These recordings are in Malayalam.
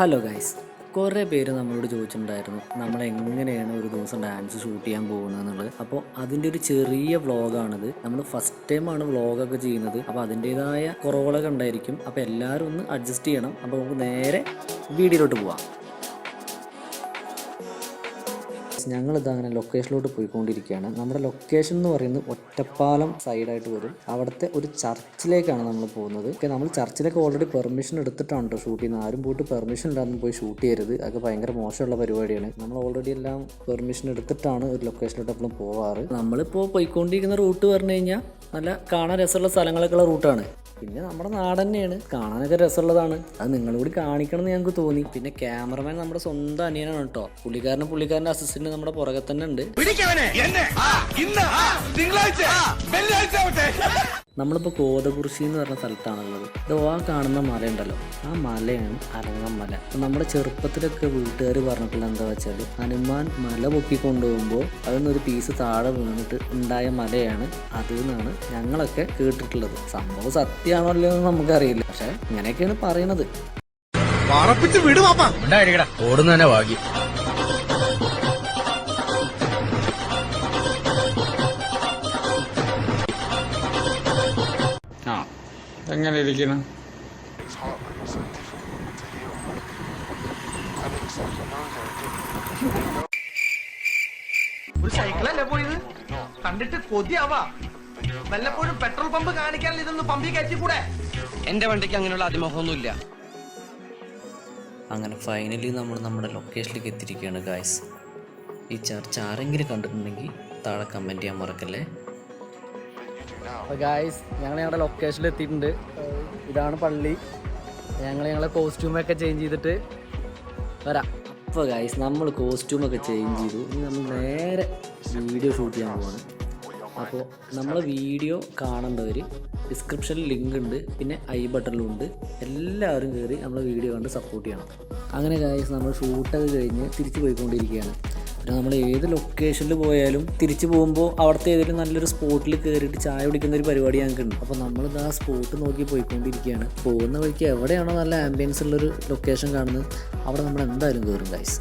ഹലോ ഗൈസ് കുറേ പേര് നമ്മളോട് ചോദിച്ചിട്ടുണ്ടായിരുന്നു നമ്മൾ എങ്ങനെയാണ് ഒരു ദിവസം ഡാൻസ് ഷൂട്ട് ചെയ്യാൻ പോകുന്നത് എന്നുള്ളത് അപ്പോൾ അതിന്റെ ഒരു ചെറിയ വ്ളോഗാണിത് നമ്മൾ ഫസ്റ്റ് ടൈമാണ് വ്ളോഗൊക്കെ ചെയ്യുന്നത്. അപ്പോൾ അതിന്റേതായ കുറവുകളൊക്കെ ഉണ്ടായിരിക്കും. അപ്പോൾ എല്ലാവരും ഒന്ന് അഡ്ജസ്റ്റ് ചെയ്യണം. അപ്പോൾ നമുക്ക് നേരെ വീഡിയോയിലോട്ട് പോവാം. ഞങ്ങളിത് അങ്ങനെ ലൊക്കേഷനിലോട്ട് പോയിക്കൊണ്ടിരിക്കുകയാണ്. നമ്മുടെ ലൊക്കേഷൻ എന്ന് പറയുന്നത് ഒറ്റപ്പാലം സൈഡായിട്ട് വരും. അവിടുത്തെ ഒരു ചർച്ചിലേക്കാണ് നമ്മൾ പോകുന്നത്. ഓക്കെ നമ്മൾ ചർച്ചിലൊക്കെ ഓൾറെഡി പെർമിഷൻ എടുത്തിട്ടാണ് കേട്ടോ ഷൂട്ട് ചെയ്യുന്നത്. ആരും പോയിട്ട് പെർമിഷൻ ഇല്ലാതെ പോയി ഷൂട്ട് ചെയ്യരുത്. അതൊക്കെ ഭയങ്കര മോശമുള്ള പരിപാടിയാണ്. നമ്മൾ ഓൾറെഡി എല്ലാം പെർമിഷൻ എടുത്തിട്ടാണ് ഒരു ലൊക്കേഷനിലോട്ട് എപ്പോഴും പോവാറ്. നമ്മളിപ്പോൾ പോയിക്കൊണ്ടിരിക്കുന്ന റൂട്ട് പറഞ്ഞു കഴിഞ്ഞാൽ നല്ല കാണാൻ രസമുള്ള സ്ഥലങ്ങളൊക്കെയുള്ള റൂട്ടാണ് പിന്നെ നമ്മുടെ നാട് തന്നെയാണ് കാണാനൊക്കെ രസമുള്ളതാണ്. അത് നിങ്ങളോട് കാണിക്കണം എന്ന് ഞങ്ങൾക്ക് തോന്നി. പിന്നെ ക്യാമറമാൻ നമ്മുടെ സ്വന്തം അനിയനാണ് കേട്ടോ. പുള്ളിക്കാരനും പുള്ളിക്കാരന്റെ അസിസ്റ്റന്റ് നമ്മുടെ പുറകെ തന്നെ ഉണ്ട്. നമ്മളിപ്പോൾ കോതകുറിശി എന്ന് പറഞ്ഞ സ്ഥലത്താണുള്ളത്. ഇത് ആ കാണുന്ന മലയുണ്ടല്ലോ. ആ മലയാണ് അരങ്ങം മല നമ്മുടെ ചെറുപ്പത്തിലൊക്കെ വീട്ടുകാർ പറഞ്ഞിട്ടുള്ള എന്താ വെച്ചാൽ ഹനുമാൻ മല പൊക്കി കൊണ്ടുപോകുമ്പോൾ അതിന്നൊരു പീസ് താഴെ വീണിട്ട് ഉണ്ടായ മലയാണ് അതിൽ നിന്നാണ് ഞങ്ങളൊക്കെ കേട്ടിട്ടുള്ളത്. സംഭവം സത്യമാണോ അല്ലയോ എന്ന് നമുക്കറിയില്ല. പക്ഷെ ഇങ്ങനെയൊക്കെയാണ് പറയണത്. പറപ്പിച്ച് വിട് അപ്പാ ഉണ്ടായിരിക്കടാ. ഓടുന്ന തന്നെ ഭാഗ്യം. എങ്ങനെ ഇരിക്കുന്നു? ഒരു സൈക്കിളല്ലേ പോയത് കണ്ടിട്ട് കൊതിയാവാ. വല്ലപ്പോഴും പെട്രോൾ പമ്പ് കാണിക്കാൻ ഇതൊന്ന് പമ്പി കയറ്റി കൂടെ? എന്റെ വണ്ടിക്ക് അങ്ങനെയുള്ള അതിമോഹമൊന്നുമില്ല. അങ്ങനെ ഫൈനലി നമ്മൾ നമ്മുടെ ലൊക്കേഷനിലേക്ക് എത്തിയിരിക്കുകയാണ് ഗായ്സ് ഈ ചർച്ച ആരെങ്കിലും കണ്ടിട്ടുണ്ടെങ്കിൽ താഴെ കമന്റ് ചെയ്യാൻ മറക്കല്ലേ? അപ്പോൾ ഗായ്സ് ഞങ്ങൾ ഞങ്ങളുടെ ലൊക്കേഷനിൽ എത്തിയിട്ടുണ്ട്. ഇതാണ് പള്ളി. ഞങ്ങൾ ഞങ്ങളെ കോസ്റ്റ്യൂമൊക്കെ ചേഞ്ച് ചെയ്തിട്ട് വരാം. അപ്പോൾ ഗായ്സ് നമ്മൾ കോസ്റ്റ്യൂം ഒക്കെ ചേഞ്ച് ചെയ്തു. ഇനി നമ്മൾ നേരെ വീഡിയോ ഷൂട്ട് ചെയ്യാൻ പോവാണ്. അപ്പോൾ നമ്മൾ വീഡിയോ കാണേണ്ടവർ ഡിസ്ക്രിപ്ഷനിൽ ലിങ്ക് ഉണ്ട്. പിന്നെ ഐ ബട്ടണിലും ഉണ്ട്. എല്ലാവരും കയറി നമ്മളെ വീഡിയോ കണ്ട് സപ്പോർട്ട് ചെയ്യണം. അങ്ങനെ ഗായ്സ് നമ്മൾ ഷൂട്ടൊക്കെ കഴിഞ്ഞ് തിരിച്ചു പോയിക്കൊണ്ടിരിക്കുകയാണ്. പിന്നെ നമ്മൾ ഏത് ലൊക്കേഷനിൽ പോയാലും തിരിച്ചു പോകുമ്പോൾ അവിടുത്തെ ഏതെങ്കിലും നല്ലൊരു സ്പോട്ടിൽ കയറിയിട്ട് ചായ കുടിക്കുന്ന ഒരു പരിപാടി ഞങ്ങൾക്ക് ഉണ്ട്. അപ്പോൾ നമ്മളിത് ആ സ്പോട്ട് നോക്കി പോയിക്കൊണ്ടിരിക്കുകയാണ്. പോകുന്ന വഴിക്ക് എവിടെയാണോ നല്ല ആംബിയൻസ് ഉള്ളൊരു ലൊക്കേഷൻ കാണുന്നത് അവിടെ നമ്മൾ എന്തായാലും കയറും ഗൈസ്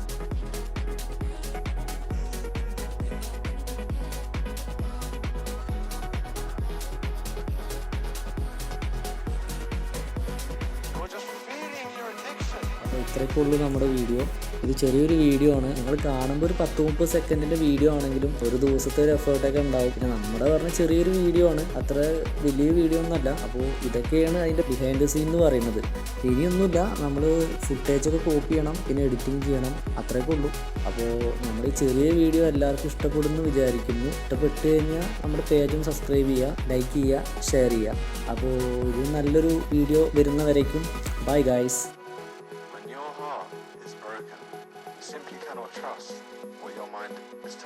ഇത്രയൊക്കെ ഉള്ളൂ നമ്മുടെ വീഡിയോ ഇത് ചെറിയൊരു വീഡിയോ ആണ്. നിങ്ങൾ കാണുമ്പോൾ ഒരു പത്ത് മുപ്പത് സെക്കൻഡിന്റെ വീഡിയോ ആണെങ്കിലും ഒരു ദിവസത്തെ ഒരു എഫേർട്ടൊക്കെ ഉണ്ടാവും. പിന്നെ നമ്മുടെ പറഞ്ഞ ചെറിയൊരു വീഡിയോ ആണ്. അത്ര വലിയ വീഡിയോ ഒന്നുമല്ല അപ്പോൾ ഇതൊക്കെയാണ് അതിന്റെ ബിഹൈൻഡ് സീൻ എന്ന് പറയുന്നത്. ഇനിയൊന്നുമില്ല. നമ്മൾ ഫുട്ടേജൊക്കെ കോപ്പി ചെയ്യണം. പിന്നെ എഡിറ്റിംഗ് ചെയ്യണം. അത്രയൊക്കെ ഉള്ളൂ. അപ്പോൾ നമ്മൾ ഈ ചെറിയ വീഡിയോ എല്ലാവർക്കും ഇഷ്ടപ്പെടുമെന്ന് വിചാരിക്കുന്നു. ഇഷ്ടപ്പെട്ട് കഴിഞ്ഞാൽ നമ്മുടെ പേജും സബ്സ്ക്രൈബ് ചെയ്യുക ലൈക്ക് ചെയ്യുക ഷെയർ ചെയ്യുക. അപ്പോൾ ഇത് നല്ലൊരു video വരുന്നവരേക്കും. Bye guys simply cannot trust what your mind is telling.